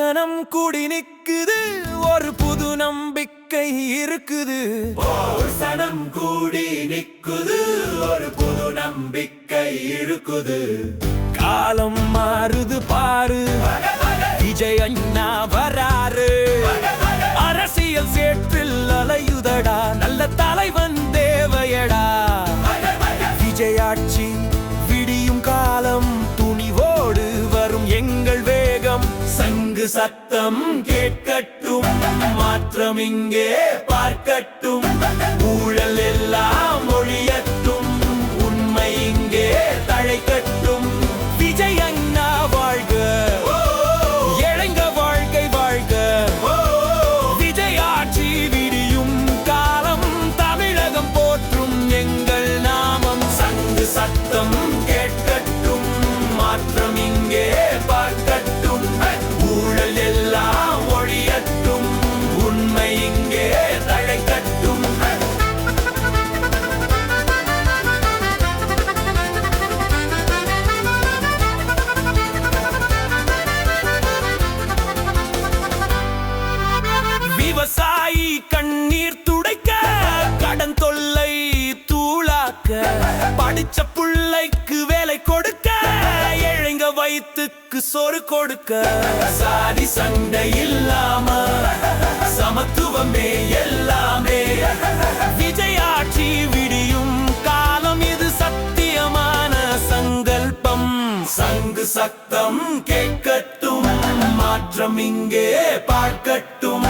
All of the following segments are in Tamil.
சனம் கூடி நிக்குது. ஒரு புது நம்பிக்கை இருக்குது. சனம் கூடி நிக்குது. ஒரு புது நம்பிக்கை இருக்குது. காலம் மாறுது பாரு. விஜய் அண்ணா வராரு. அரசியல் சேற்றில் அலையுதடா. நல்ல தலைவன் தேவையடா. விஜயாட்சி சங்கு சத்தம் கேட்கட்டும் மாற்றம் இங்கே பார்க்கட்டும். விவசாயி கண்ணீர் துடைக்க கடன் தொல்லை தூளாக்க படிச்ச பிள்ளைக்கு வேலை கொடுக்க ஏழைங்க வயிற்றுக்கு சொறு கொடுக்க. சாதி சண்டை இல்லாம சமத்துவமே எல்லாமே. விஜயாட்சி விடியும் காலம் இது சத்தியமான சங்கல்பம். சங்கு சத்தம் கேட்க மாற்றம் இங்கே பார்க்கட்டும்.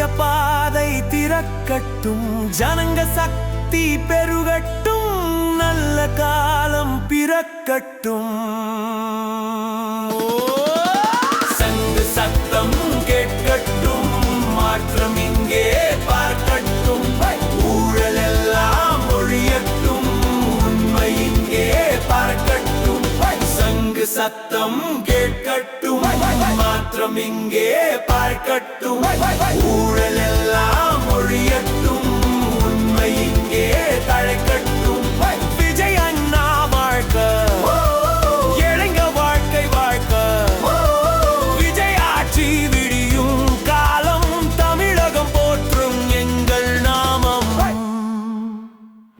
புதிய பாதை திறக்கட்டும் ஜனங்க சக்தி பெருகட்டும் நல்ல காலம் பிறக்கட்டும். சத்தம் கேட்கட்டும். மாற்றம் இங்கே பார்க்கட்டும். ஊழல்